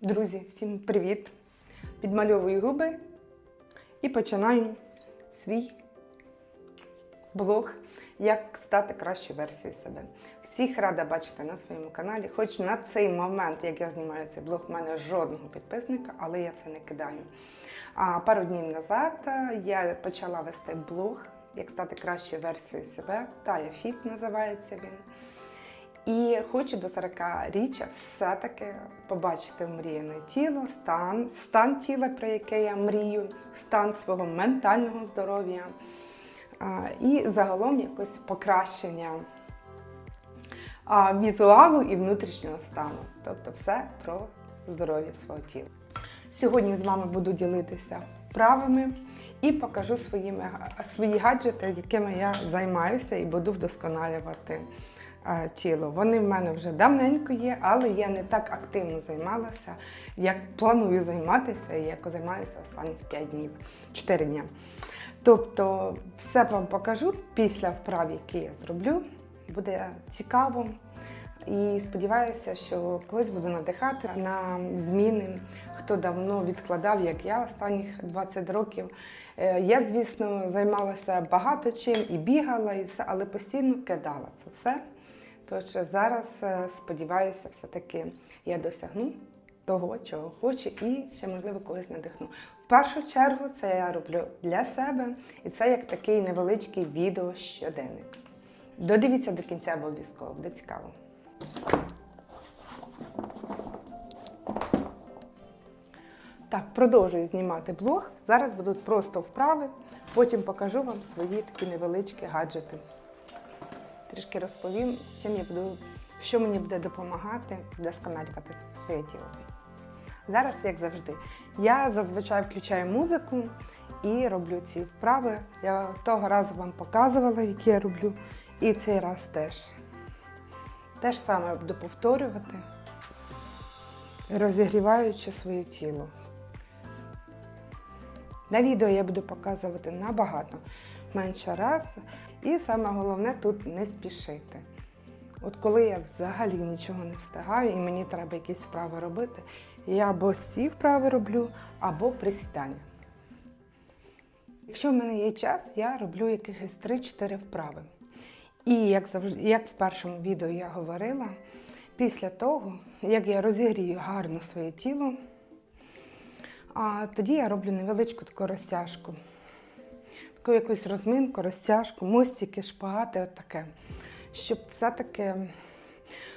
Друзі, всім привіт! Підмальовую губи і починаю свій блог, як стати кращою версією себе. Всіх рада бачити на своєму каналі. Хоч на цей момент, як я знімаю цей блог, в мене жодного підписника, але я це не кидаю. А пару днів назад е, я почала вести блог, як стати кращою версією себе. Тая Фіт називається він. І хочу до 40-річчя все-таки побачити мріяне тіло, стан, стан тіла, про яке я мрію, стан свого ментального здоров'я і загалом якось покращення візуалу і внутрішнього стану. Тобто все про здоров'я свого тіла. Сьогодні з вами буду ділитися вправами і покажу своїми, свої гаджети, якими я займаюся і буду вдосконалювати тіло. Вони в мене вже давненько є, але я не так активно займалася, як планую займатися, як займаюся останніх 5 днів, 4 дні. Тобто, все вам покажу після вправ, які я зроблю. Буде цікаво. І сподіваюся, що колись буду надихати на зміни, хто давно відкладав, як я останніх 20 років. Е, Я, звісно, займалася багато чим і бігала, і все, але постійно кидала це все. Тож зараз е, сподіваюся, все-таки я досягну того, чого хочу, і ще, можливо, когось надихну. В першу чергу це я роблю для себе, і це як такий невеличкий відео щоденник. Додивіться до кінця обов'язково, буде цікаво. Так, продовжую знімати блог. Зараз будуть просто вправи, потім покажу вам свої такі невеличкі гаджети. Трішки розповім, чим я буду, що мені буде допомагати вдосконалювати своє тіло. Зараз, як завжди, я зазвичай включаю музику і роблю ці вправи. Я того разу вам показувала, які я роблю, і цей раз теж. Те ж саме буду повторювати, розігріваючи своє тіло. На відео я буду показувати набагато менше раз. І саме головне тут не спішити. От коли я взагалі нічого не встигаю і мені треба якісь вправи робити, я або ці вправи роблю, або присідання. Якщо в мене є час, я роблю якихось 3-4 вправи. І як завжди, як в першому відео я говорила, після того, як я розігрію гарно своє тіло, а тоді я роблю невеличку таку розтяжку. Таку якусь розминку, розтяжку, мостики, шпагати, от таке. Щоб все-таки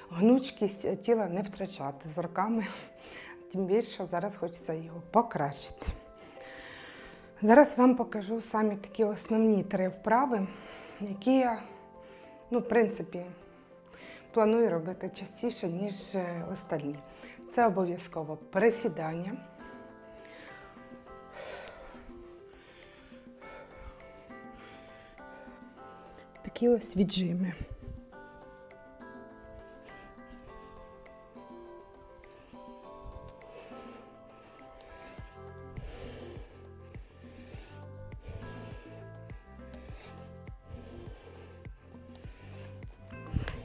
гнучкість тіла не втрачати з роками. Тим більше зараз хочеться його покращити. Зараз вам покажу самі такі основні три вправи, які я, ну, в принципі, планую робити частіше, ніж е, остальні. Це обов'язково присідання. Такі ось віджими.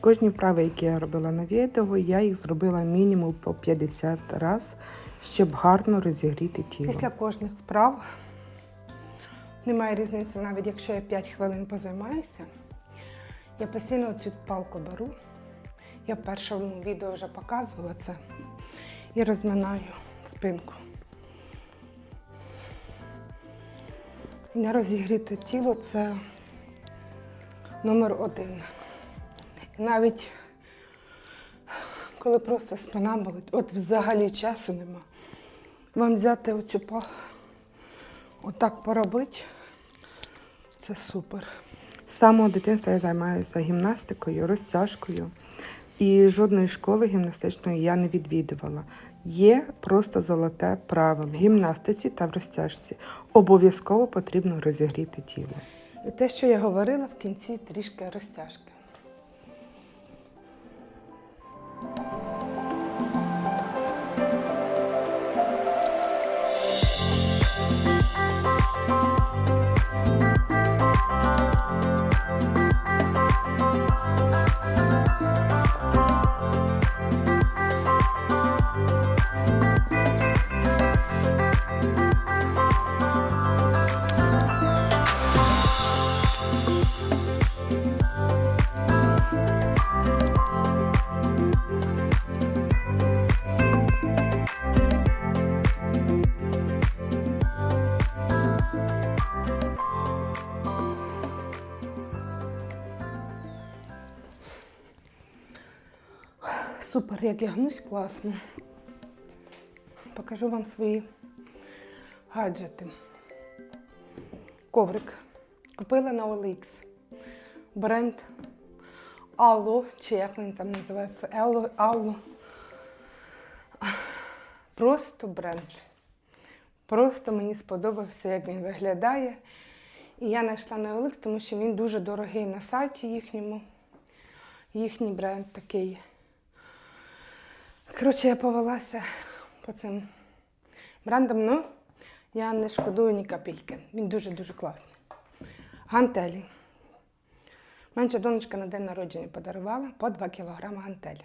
Кожні вправи, які я робила на відео, я їх зробила мінімум по 50 разів, щоб гарно розігріти тіло. Після кожних вправ немає різниці, навіть якщо я 5 хвилин позаймаюся, я постійно цю палку беру. Я в першому відео вже показувала це і розминаю спинку. Не розігріти тіло це номер один. І навіть коли просто спина болить, от взагалі часу нема. Вам взяти оцю па, отак поробити, це супер. Самого дитинства я займаюся гімнастикою, розтяжкою. І жодної школи гімнастичної я не відвідувала. Є просто золоте правило в гімнастиці та в розтяжці. Обов'язково потрібно розігріти тіло. І те, що я говорила, в кінці трішки розтяжки. Супер, як я гнусь, класно. Покажу вам свої гаджети. Коврик. Купила на OLX. Бренд Алло, чи як він там називається? Елло, Алло. Просто бренд. Просто мені сподобався, як він виглядає. І я знайшла на OLX, тому що він дуже дорогий на сайті їхньому. Їхній бренд такий. Коротше, я повелася по цим брендам, ну я не шкодую ні капельки. Він дуже-дуже класний. Гантелі. Менша донечка на день народження подарувала по 2 кілограми гантелі.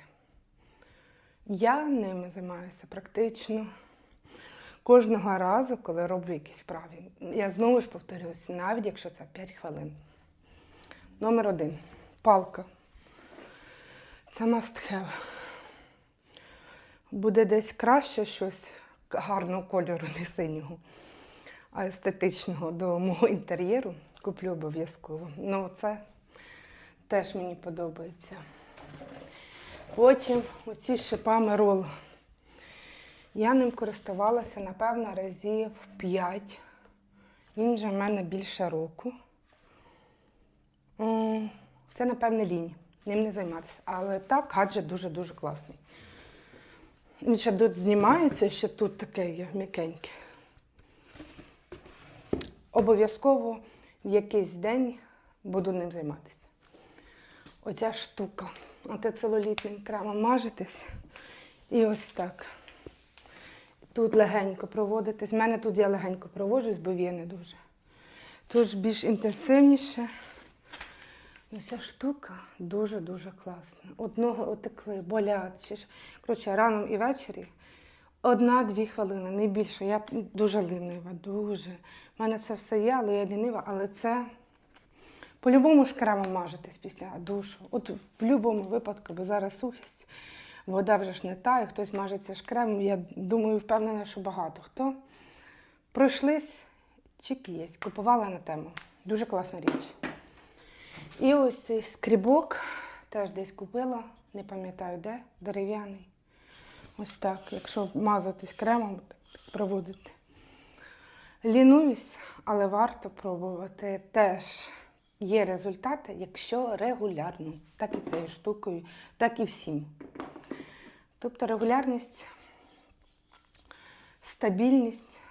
Я ними займаюся практично кожного разу, коли роблю якісь вправи. Я знову ж повторюсь, навіть якщо це 5 хвилин. Номер один. Палка. Це must have. Буде десь краще щось гарного кольору, не синього, а естетичного до мого інтер'єру. Куплю обов'язково. Ну, це теж мені подобається. Потім оці шипами рол. Я ним користувалася, напевно, разів 5. Він вже в мене більше року. Це, напевне, лінь. Ним не займатися. Але так, гаджет дуже-дуже класний. Він ще тут знімається, ще тут таке є м'якеньке. Обов'язково в якийсь день буду ним займатися. Оця штука. Антицелулітним кремом мажетесь. І ось так. Тут легенько проводитись. У мене тут я легенько проводжусь, бо є не дуже. Тут більш інтенсивніше. Ну, ця штука дуже-дуже класна. Одного отекли, болять. Коротше, рано і ввечері одна-дві хвилини, не більше. Я дуже лінива, дуже. У мене це все є, але я лінива, але це по-любому ж кремом мажетесь після душу. От в будь-якому випадку, бо зараз сухість, вода вже ж не та, і хтось мажеться ж кремом. Я думаю, впевнена, що багато хто. Пройшлись, чик є, купувала на тему. Дуже класна річ. І ось цей скрібок теж десь купила, не пам'ятаю де, дерев'яний. Ось так, якщо мазатись кремом, проводити. Лінуюсь, але варто пробувати теж. Є результати, якщо регулярно, так і цією штукою, так і всім. Тобто регулярність, стабільність,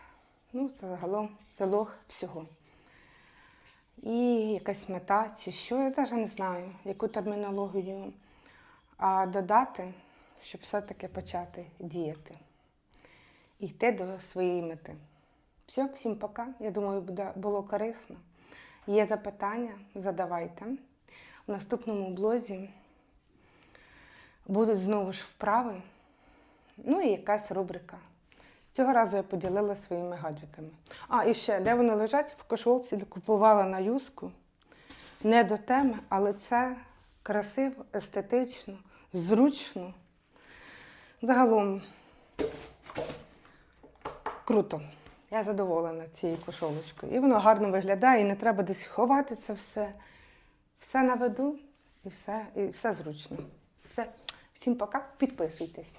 ну, це загалом залог всього. І якась мета чи що, я навіть не знаю, яку термінологію а додати, щоб все-таки почати діяти йти до своєї мети. Все, всім пока. Я думаю, буде, було корисно. Є запитання, задавайте. В наступному блозі будуть знову ж вправи, ну і якась рубрика. Цього разу я поділила своїми гаджетами. А, і ще, де вони лежать? В кошолці купувала на юску. Не до теми, але це красиво, естетично, зручно. Загалом круто. Я задоволена цією кошолочкою. І воно гарно виглядає, і не треба десь ховати це все. Все на виду і все, і все зручно. Все. Всім пока, підписуйтесь.